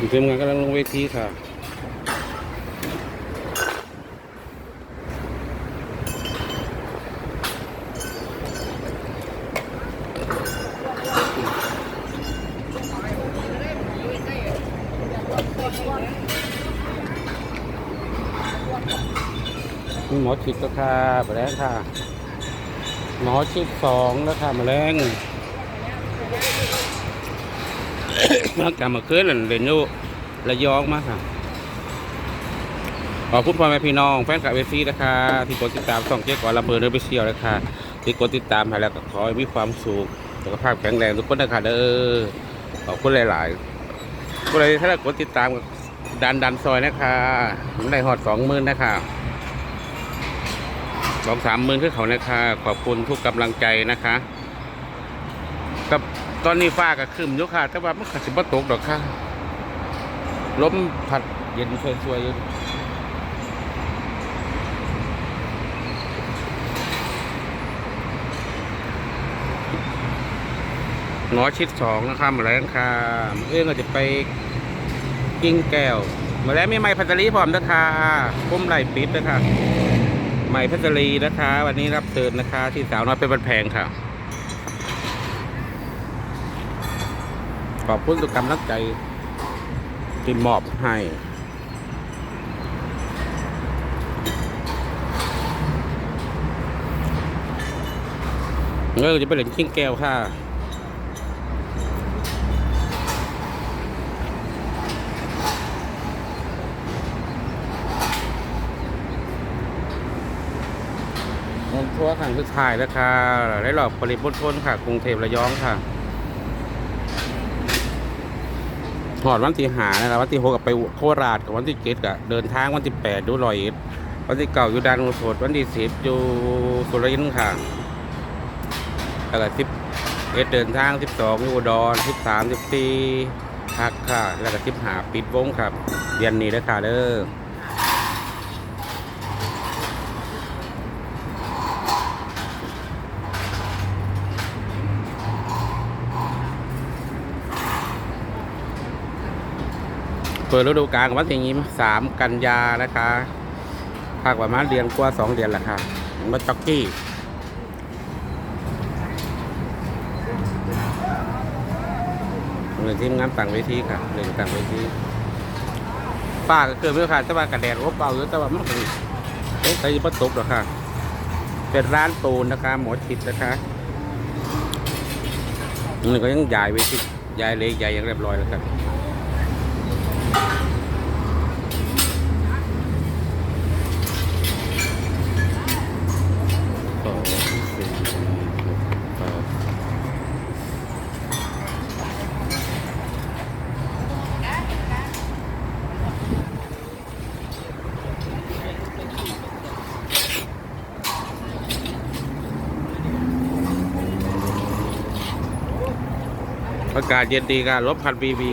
ทีมงานกำลังลงเวทีค่ะหมอชิดก็ค่ะมาแล้วค่ะ หมอชิดสองแล้วค่ะมาแรง มากลับมาคืนนั่นเรนอยูระยองมาค่ะขอบคุณพ่อแม่พี่น้องแฟนคลับเอซีนะคะ ที่กดติดตามส่องเจ๊ก่อนลำเพลินเนื้อไปเชียวนะคะที่กดติดตามให้แล้วก็ขอให้มีความสุขสุขภาพแข็งแรงทุกคนนะคะเด้อขอบคุณหลายๆผู้ใดถ้ากดติดตามดันดันซอยนะคะได้หอดสองหมื่นนะคะสองสามหมื่นคือเขานะคะ ขอบคุณทุกกำลังใจนะคะกับ ตอนนี้ฟ้าก็ครึมอยู่ค่ะ แต่ว่ามันขัดสิบตกดอกค่ะลมพัดเย็นสวยๆอยู่หนอชิดสองนะคะมาแล้วค่ะเอื้องก็จะไปกิ้งแก้ว มาแล้วมีไม้พัตลีพร้อมนะคะพุ่มไหลปิดนะคะใหม่พัชรีนะคะ วันนี้รับเชิญนะคะที่สาวน้อยเป็นบันแพงค่ะ ขอบคุณทุกกำลังใจที่มอบให้เออจะไปเล่นชิงแก้วค่ะมนทัวร์ครั้งสุดท้ายแล้วค่ะได้หลอบปริมณฑลค่ะ กรุงเทพระยองค่ะ หอดวันที่หานะครับวันที่หกกับไปโคราชกับวันที่เจ็ดกับเดินทางวันที่แปดดูรอยเอ็ดวันที่เก้าอยู่ดานอุสดวันที่สิบอยู่สุรินทร์ค่ะแล้วก็สิบเอ็ดเดินทางสิบสองอยู่อุดรสิบสามสิบสี่พักค่ะ แล้วก็สิบหาปิดวงครับเดือนนี้แล้วค่ะเด้อ เปิดฤดูกาลวันที่ยี่สามกันยานะคะภาคประมาณเดือนกว่าสองเดือนแหละค่ะมาจ็อกกี้เรื่งทีมงานต่างเวทีค่ะเรื่งต่างเวทีฝ้าก็เกิดเมื่อค่ะแต่ว่ากระแดดอบเบาอยู่แต่ว่ามันก็ต้อใส่ประตกหรอกค่ะ เป็นร้านปูนนะคะหมอชิดนะคะนี่ก็ยังย้ายเวทีย้ายเล็กย้ายอยังเรียบร้อยแล้วครับ อากาศเย็นดีค่ะลบพันบีบี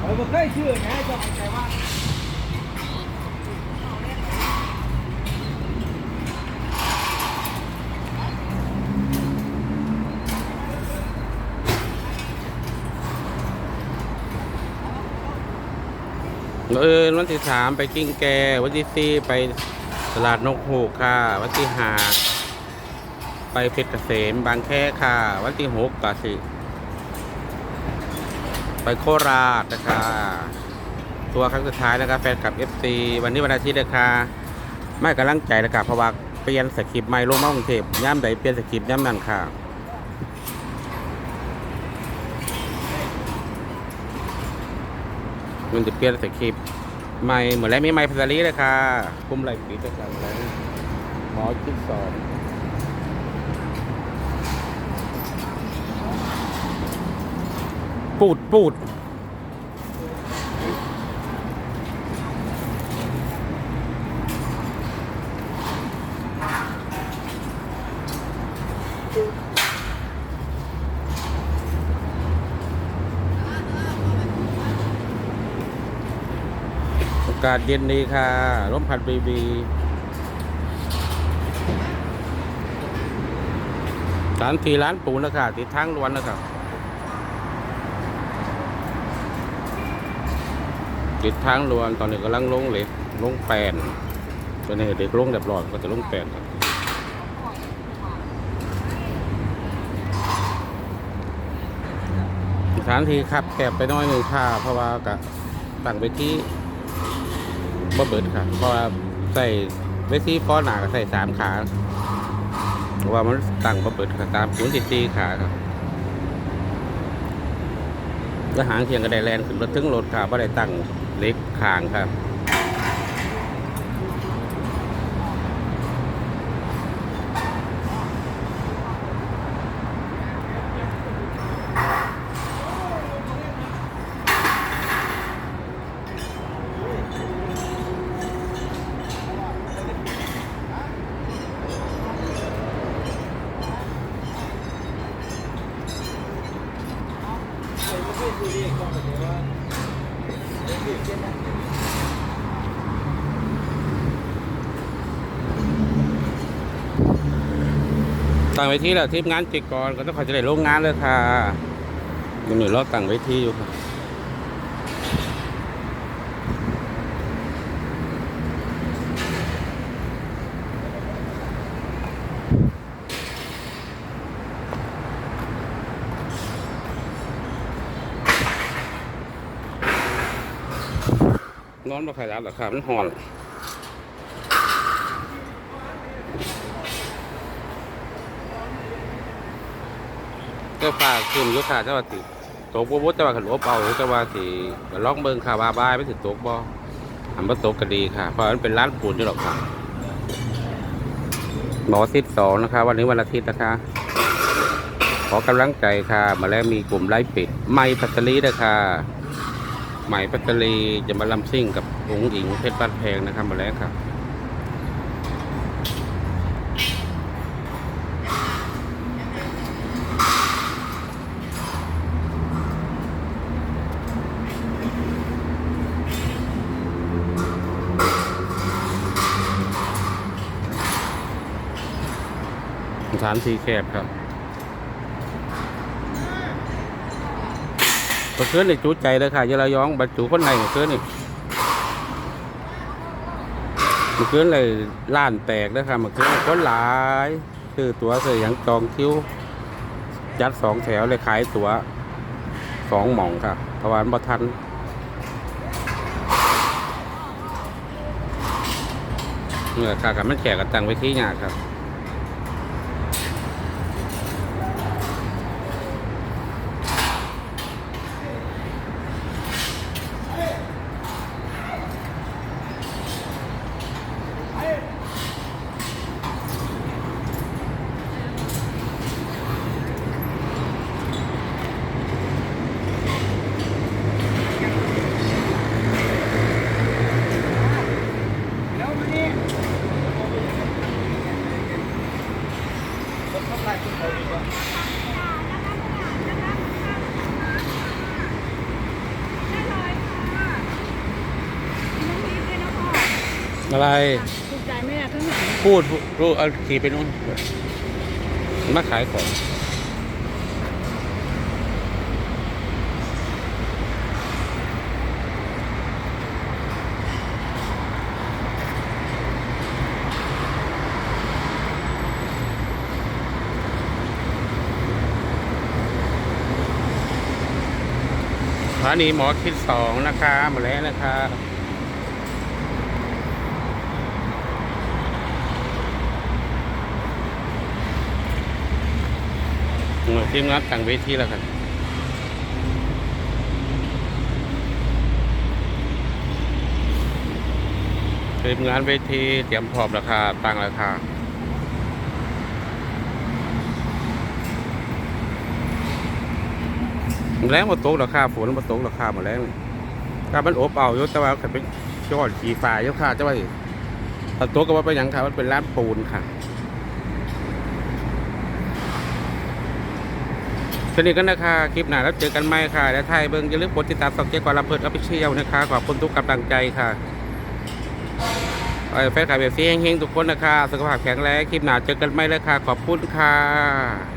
เออบ่เคยชื่อนะเจ้าใจว่า เออวันที่สามไปกิ้งแก วันที่สี่ไปตลาดนกฮูกค่ะ วันที่ห้าไปเพชรเกษมบางแคค่ะ วันที่หกก็สิ ไปโคราชนะคะตัวครั้งสุดท้ายนะครับแฟนคลับ FC วันนี้วันอาทิตย์นะคะไม่กำลังใจนะครับเพราะว่าเปลี่ยนสคริปต์ใหม่ลงมากรุงเทพย่ำใดเปลี่ยนสคริปต์ย่ำนั่นค่ะมันจะเปลี่ยนสคริปต์ ไม่เหมือนแล้วมีไม่พัสลีเลยค่ะคุมไหลปีตะกันแล้วหมอชิดสอนปูดปูดากาศเย็นดีค่ะร่มพัดบีบีสานทีร้านปูนะค่ะติดทางล้วนนะครับติดทางล้วนตอนนี้กำลังลงเหล็กลงแปลนตอนนี้เด็กลงเรียบร้อยก็จะลงแปลนครับสถานที่ขับแคบไปน้อยหนึ่งค่ะเพราะว่ากะตั้งไปที่ บ่เบิดค่ะเพราะว่าใส่เวซี่ฟอหนาก็ใส่สามขาเพราะว่ามันตั้งบ่เบิดค่ะตามศูนย์สิบสี่ขาครับแล้วหางเทียงก็ได้แลนขึ้นรถถึงรถค่ะบ่ได้ตั้งเล็กขางครับ ตั้งเวทีแล้วทีมงานจิกกรก็ต้องขอจะได้โรงงานเลยค่ะยังมีรอบตั้งเวทีอยู่ค่ะนอนมาใครรับหรอครับมันหอน ก็ฝากขึ้นอยุค่ะเจ้าว่าสิตกบ่บ่แต่ว่าขันอบเอาเจ้าว่าสิก็ลองเบิ่งค่ะว่าบายไม่สิตกบ่อันบ่ตกก็ดีค่ะ เพราะมันเป็นร้านปูนอยู่หรอกค่ะหมอสิบสองนะคะ วันนี้วันอาทิตย์นะคะ ขอกำลังใจค่ะ มาแล้วมีกลุ่มไล่ปิด ไม่พัตลีนะคะใหม่พัตลีจะมาลำซิ่งกับองค์หญิงเพชรบ้านแพงนะครับมาแล้วครับานที่แคบครับเมื่อคืนนี่จูใจเลยค่ะอยาระยองบรรจุคนในเมื่อคืนนี่เมื่อคืนเลยล้านแตกเลยค่ะเมื่อคืนคนหลายคือตัวเสียอย่างจองคิวยัดสองแถวเลยขายตัวสองหม่องค่ะเพราะวามันบ่ทันเนี่ยค่ะกับมันแขกกันตังไว้ที่งานครับ แล้วมันนี่คนทับลายคนเขาดีกว่า อะไรถูกใจไหมอะข้างหลังพูดรู้เอาขี่ไปนู่นมาขายของสถานีหมอคิดสองนะคะมาแล้วนะคะ หน่วย ทีมงานต่างเวทีแล้วครับทีมงานเวทีเตรียมพร้อมราคาตั้งราคาแรงมาตกราคาฝนมาตกราคาหมดแล้วถ้ามันอบเอายู่แต่ว่าขันเป็นยอดขี่ฟ้ายอะค่ะจะว่าถ้าตกก็ว่าเป็นยังค่ะมันเป็นร้านปูนค่ะ สวัสดีกันนะคะคลิปหน้าแล้วเจอกันใหม่ค่ะ และไทยเบิ้งอย่าลืมกดติดตามสองเจ๊กว่าลำเพิดออฟเชียลนะคะ ขอบคุณทุกกำลังใจค่ะแฟนคลับเบฟซี่เฮงๆทุกคนนะคะ สุขภาพแข็งแรงคลิปหน้าเจอกันใหม่เลยค่ะ ขอบคุณค่ะ